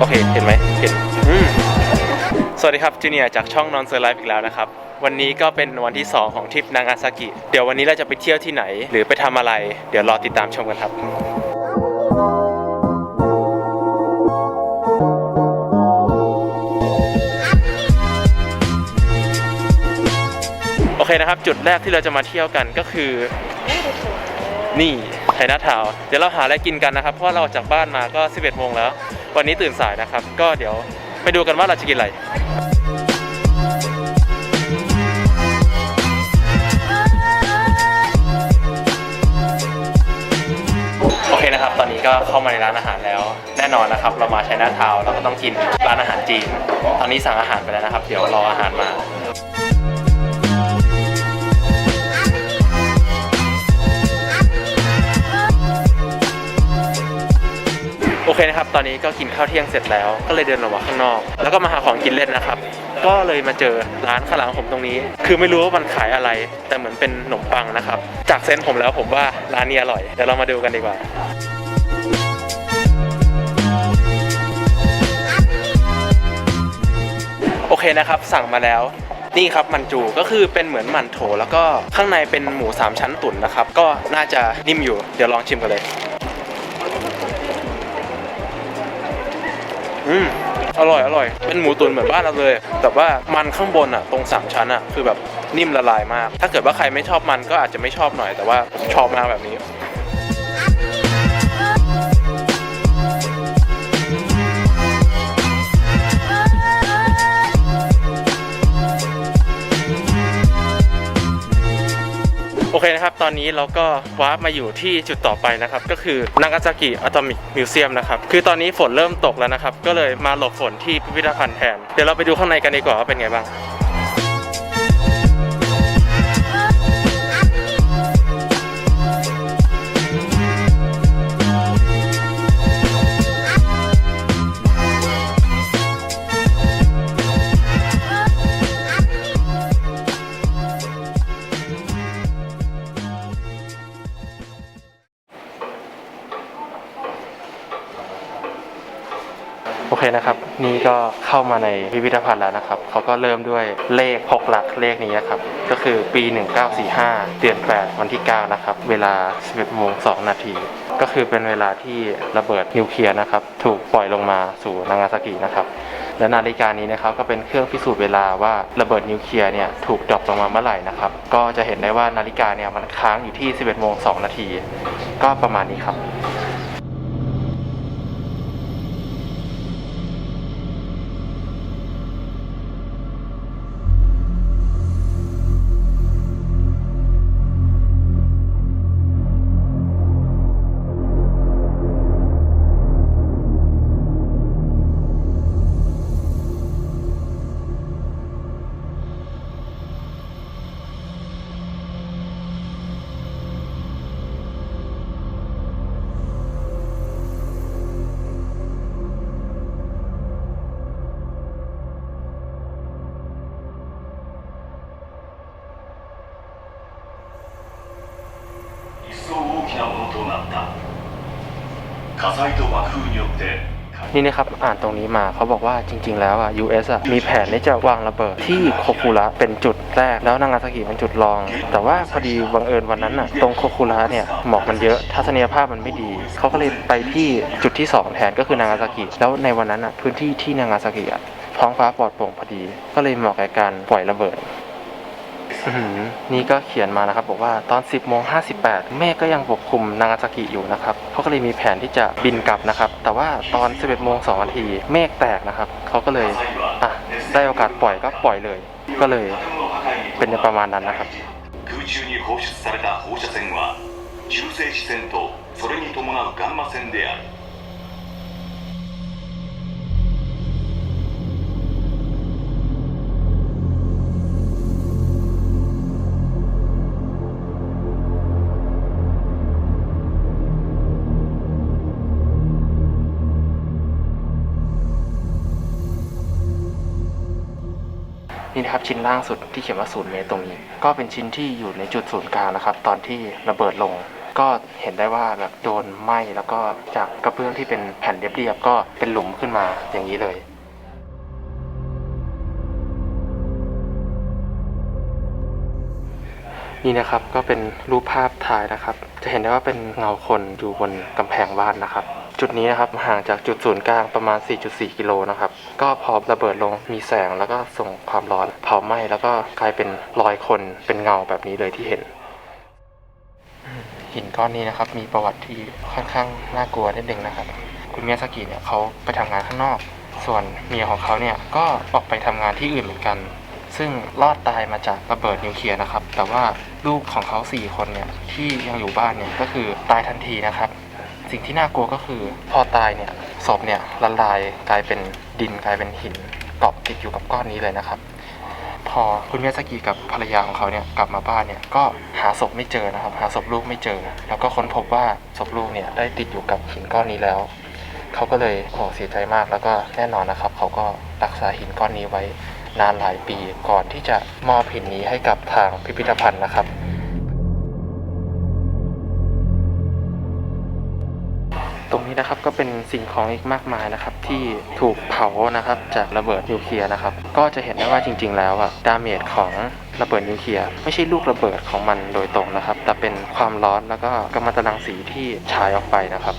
โอเค เห็นไหมเห็นอืมสวัสดีครับจูเนียจากช่องนอนเซอร์ไลฟ์อีกแล้วนะครับ วันนี้ก็เป็นวันที่ 2 ของทริปนางาซากิ เดี๋ยววันนี้เราจะไปเที่ยวที่ไหน หรือไปทำอะไร เดี๋ยวรอติดตามชมกันครับโอเคนะครับ จุดแรกที่เราจะมาเที่ยวกันก็คือ นี่ไทยนาทาวเดี๋ยวเราหาอะไรกินกันนะครับ เพราะเราออกจากบ้านมาก็ 11โมงแล้ว วันนี้ตื่นสายนะครับ ก็เดี๋ยวไปดูกันว่าเราจะกินอะไรโอเคนะครับ ตอนนี้ก็เข้ามาในร้านอาหารแล้ว แน่นอนนะครับ เรามาไชน่าทาวน์เราก็ต้องกินร้านอาหารจีน ตอนนี้สั่งอาหารไปแล้วนะครับ เดี๋ยวรออาหารมา โอเคนะครับ ตอนนี้ก็กินข้าวเที่ยงเสร็จแล้ว ก็เลยเดินออกมาข้างนอก แล้วก็มาหาของกินเล่นนะครับ ก็เลยมาเจอร้านข้างหลังผมตรงนี้ คือไม่รู้ว่ามันขายอะไร แต่เหมือนเป็นขนมปังนะครับ จากเซนส์ผมแล้วผมว่าร้านนี้อร่อย เดี๋ยวเรามาดูกันดีกว่าโอเคนะครับ สั่งมาแล้วนี่ครับมันจูก็คือเป็นเหมือนหมันโถแล้วก็ข้างในเป็นหมูสามชั้นตุ๋นนะครับ ก็น่าจะนิ่มอยู่เดี๋ยวลองชิมกันเลย อืมอร่อยอร่อย เป็นหมูตุ๋นเหมือนบ้านเราเลย แต่ว่ามันข้างบนอะ ตรงสามชั้นอะ คือแบบนิ่มละลายมาก ถ้าเกิดว่าใครไม่ชอบมันก็อาจจะไม่ชอบหน่อย แต่ว่าผมชอบมากแบบนี้ ตอนนี้เราก็วาร์ปมาอยู่ที่จุดต่อไปนะครับ ก็คือนางาซากิอะตอมิกมิวเซียมนะครับ คือตอนนี้ฝนเริ่มตกแล้วนะครับ ก็เลยมาหลบฝนที่พิพิธภัณฑ์แทน เดี๋ยวเราไปดูข้างในกันดีกว่าว่าเป็นไงบ้าง เคนะครับ นี่ก็เข้ามาในพิพิธภัณฑ์แล้วนะครับเขาก็เริ่มด้วยเลข 6 หลักเลขนี้นะครับก็คือปี 1945 เดือน 8 วันที่ 9 นะครับ เวลา 11โมง2นาที ก็คือเป็นเวลาที่ระเบิดนิวเคลียร์นะครับ ถูกปล่อยลงมาสู่นางาซากินะครับและนาฬิกานี้นะครับก็เป็นเครื่องพิสูจน์เวลาว่าระเบิดนิวเคลียร์เนี่ยถูกดรอปลงมาเมื่อไหร่นะครับ ก็จะเห็นได้ว่านาฬิกาเนี่ยมันค้างอยู่ที่ 11โมง2นาที ก็ประมาณนี้ครับ となった火災と爆風によって นี่นะครับอ่านตรงนี้มาเขาบอกว่าจริง ๆ แล้วอ่ะ US อ่ะมีแผนที่จะวางระเบิดที่โคคุระเป็นจุดแรกแล้วนางาซากิเป็นจุดรอง แต่ว่าพอดีบังเอิญวันนั้นอ่ะตรงโคคุระเนี่ยหมอกมันเยอะทัศนียภาพมันไม่ดี เขาก็เลยไปที่จุดที่ 2 แทนก็คือนางาซากิแล้วในวันนั้นอ่ะพื้นที่ที่นางาซากิอ่ะท้องฟ้าปลอดโปร่งพอดี ก็เลยเหมาะกับการปล่อยระเบิด อื้อหือ นี่ก็เขียนมานะครับ บอกว่าตอน 10โมง58 เมฆก็ยังปกคลุมนางาซากิอยู่นะครับเขาก็เลยมีแผนที่จะบินกลับนะครับ แต่ว่าตอน 11โมง2นาทีเมฆแตกนะครับเขาก็เลยอ่ะได้โอกาสปล่อยก็ปล่อยเลย ก็เลย 建物破壊に เป็นประมาณนั้นนะครับ 空中に放出された放射線は中性子線とそれに伴うガンマ線である นี่นะครับชิ้นล่างสุดที่เขียนว่าศูนย์เมตรตรงนี้ ก็เป็นชิ้นที่อยู่ในจุดศูนย์กลางนะครับ ตอนที่ระเบิดลง ก็เห็นได้ว่าแบบโดนไหม้แล้วก็จากกระเบื้องที่เป็นแผ่นเรียบๆก็เป็นหลุมขึ้นมาอย่างนี้เลยนี่นะครับก็เป็นรูปภาพถ่ายนะครับ จะเห็นได้ว่าเป็นเงาคนอยู่บนกำแพงบ้านนะครับ จุดนี้นะครับห่างจากจุดศูนย์กลางประมาณ 4.4 กิโลนะครับ ก็พอระเบิดลงมีแสงแล้วก็ส่งความร้อนเผาไหม้แล้วก็กลายเป็นรอยคนเป็นเงาแบบนี้เลยที่เห็น หินก้อนนี้นะครับ มีประวัติที่ค่อนข้างน่ากลัวนิดนึงนะครับ คุณเมียสกิเนี่ยเขาไปทำงานข้างนอก ส่วนเมียของเขาเนี่ยก็ออกไปทำงานที่อื่นเหมือนกัน ซึ่งรอดตายมาจากระเบิดนิวเคลียร์นะครับ แต่ว่าลูกของเขาสี่คนเนี่ยที่ยังอยู่บ้านเนี่ยก็คือตายทันทีนะครับ สิ่งที่น่ากลัวก็คือพอตายเนี่ยศพเนี่ยละลายกลายเป็นดินกลายเป็นหินเกาะติดอยู่กับก้อนนี้เลยนะครับ พอคุณเมียสกิกับภรรยาของเขาเนี่ยกลับมาบ้านเนี่ยก็หาศพไม่เจอนะครับ หาศพลูกไม่เจอ แล้วก็ค้นพบว่าศพลูกเนี่ยได้ติดอยู่กับหินก้อนนี้แล้วเขาก็เลยโอ้เสียใจมากแล้วก็แน่นอนนะครับ เขาก็รักษาหินก้อนนี้ไว้นานหลายปีก่อนที่จะมอบหินนี้ให้กับทางพิพิธภัณฑ์นะครับ นะครับก็เป็นสิ่งของอีกมากมายนะครับที่ถูกเผานะครับจากระเบิดนิวเคลียร์นะครับก็จะเห็นได้ว่าจริง ๆ แล้วอะดาเมจของระเบิดนิวเคลียร์ไม่ใช่ลูกระเบิดของมันโดยตรงนะครับ แต่เป็นความร้อนแล้วก็กัมมันตรังสีที่ฉายออกไปนะครับ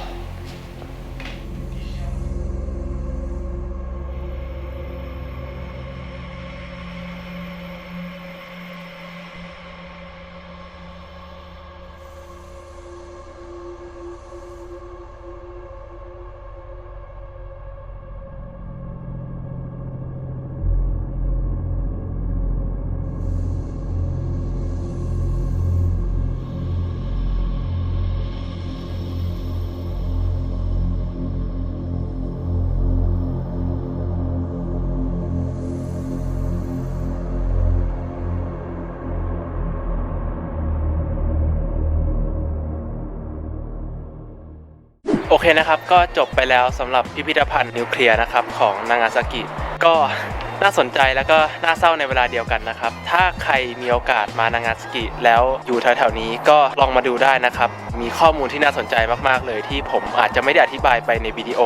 เคนะครับ ก็จบไปแล้วสำหรับพิพิธภัณฑ์นิวเคลียร์นะครับของนางาซากิ ก็น่าสนใจแล้วก็น่าเศร้าในเวลาเดียวกันนะครับ ถ้าใครมีโอกาสมานางาซากิ แล้วอยู่แถวๆนี้ก็ลองมาดูได้นะครับ มีข้อมูลที่น่าสนใจมากๆเลยที่ผมอาจจะไม่ได้อธิบายไปในวิดีโอ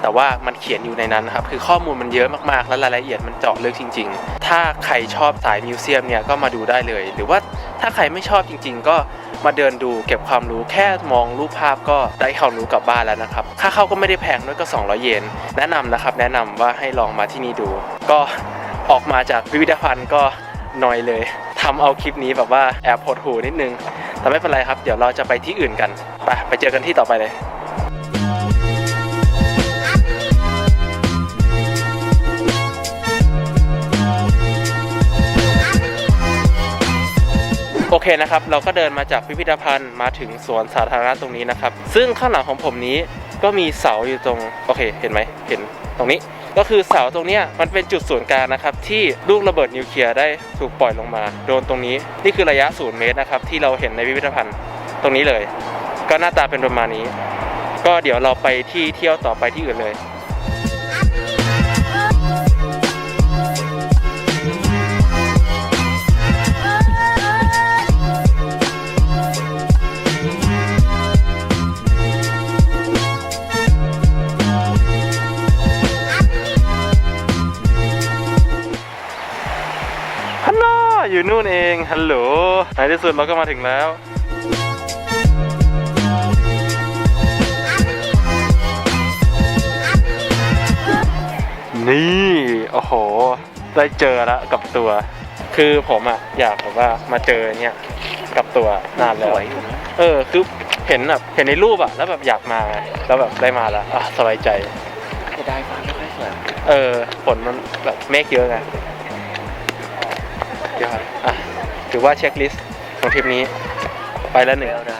แต่ว่ามันเขียนอยู่ในนั้นครับ คือข้อมูลมันเยอะมากๆ และรายละเอียดมันเจาะลึกจริง ๆ ถ้าใครชอบสายมิวเซียมเนี่ยก็มาดูได้เลย หรือว่าถ้าใครไม่ชอบจริง ๆ ก็ มาเดินดูเก็บความรู้แค่มองรูปภาพก็ได้ความรู้กลับบ้านแล้วนะครับ ค่าเข้าก็ไม่ได้แพงด้วยก็ 200 เยน แนะนำนะครับ แนะนำว่าให้ลองมาที่นี่ดู ก็ออกมาจากพิพิธภัณฑ์ก็หนอยเลยทำเอาคลิปนี้แบบว่าแอบหดหูนิดนึง แต่ไม่เป็นไรครับ เดี๋ยวเราจะไปที่อื่นกัน ไปไปเจอกันที่ต่อไปเลย เคนะครับเราก็เดินมาจากพิพิธภัณฑ์มาถึงสวนสาธารณะตรงนี้นะครับ ซึ่งข้างหลังของผมนี้ก็มีเสาอยู่ตรงโอเคเห็นไหมเห็นตรงนี้ก็คือเสาตรงนี้มันเป็นจุดศูนย์กลางนะครับที่ลูกระเบิดนิวเคลียร์ได้ถูกปล่อยลงมา โดนตรงนี้นี่คือระยะศูนย์เมตรนะครับที่เราเห็นในพิพิธภัณฑ์ตรงนี้เลย ก็หน้าตาเป็นประมาณนี้ ก็เดี๋ยวเราไปที่เที่ยวต่อไปที่อื่นเลย อยู่นู่นเอง ฮัลโหลในที่สุดเราก็มาถึงแล้วนี่โอ้โห ได้เจอแล้วกับตัว คือผมอะอยากแบบว่ามาเจอเนี่ยกับตัวนานแล้วเออคือเห็นแบบเห็นในรูปอะแล้วแบบอยากมาแล้วแบบได้มาแล้วอะสบายใจจะได้ฟ้าไม่ค่อยสวยเออฝนมันแบบเมฆเยอะไง ยอดอะถือว่าเช็คลิสต์ของทริปนี้ไปแล้วหนึ่งแล้วได้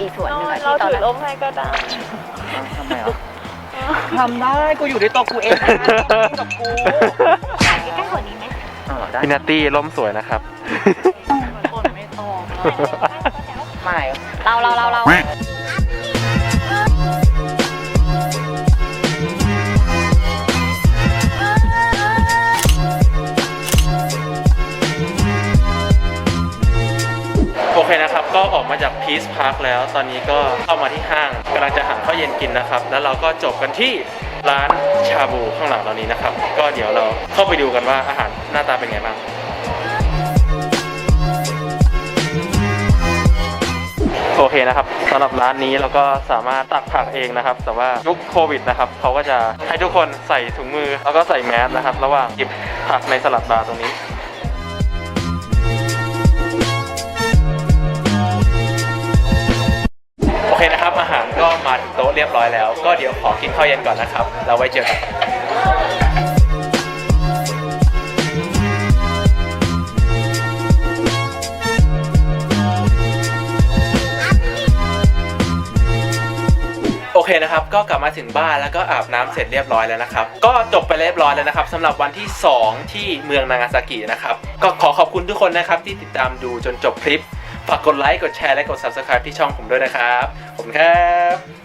อีกส่วนหนึ่งอะเราที่ตอนถือนั้นลมให้ก็ได้ ทำไมอะทำได้กูอยู่ในตัวกูเองนะกับกูใกล้ๆกว่านี้ไหมอ๋อได้พินาตี้ล่มสวยนะครับ คนไม่ตองไม่เราเราเราเรา มาจากพีซพาร์คแล้ว ตอนนี้ก็เข้ามาที่ห้างกำลังจะหาข้าวเย็นกินนะครับ แล้วเราก็จบกันที่ร้านชาบูข้างหลังเรานี้นะครับ ก็เดี๋ยวเราเข้าไปดูกันว่าอาหารหน้าตาเป็นไงบ้างโอเคนะครับสำหรับร้านนี้เราก็สามารถตักผักเองนะครับ แต่ว่ายุคโควิดนะครับเขาก็จะให้ทุกคนใส่ถุงมือ แล้วก็ใส่แมสนะครับ ระหว่างหยิบผักในสลัดบาร์ตรงนี้ ดี๋ยวขอกินข้าวเย็นก่อนนะครับ เราไว้เจอกันโอเคนะครับ ก็กลับมาถึงบ้านแล้วก็อาบน้ำเสร็จเรียบร้อยแล้วนะครับ ก็จบไปเรียบร้อยแล้วนะครับสำหรับวันที่ 2 ที่เมืองนางาซากินะครับ ก็ขอขอบคุณทุกคนนะครับที่ติดตามดูจนจบคลิป ฝากกดไลค์ กดแชร์ และกด subscribe ที่ช่องผมด้วยนะครับขอบคุณครับ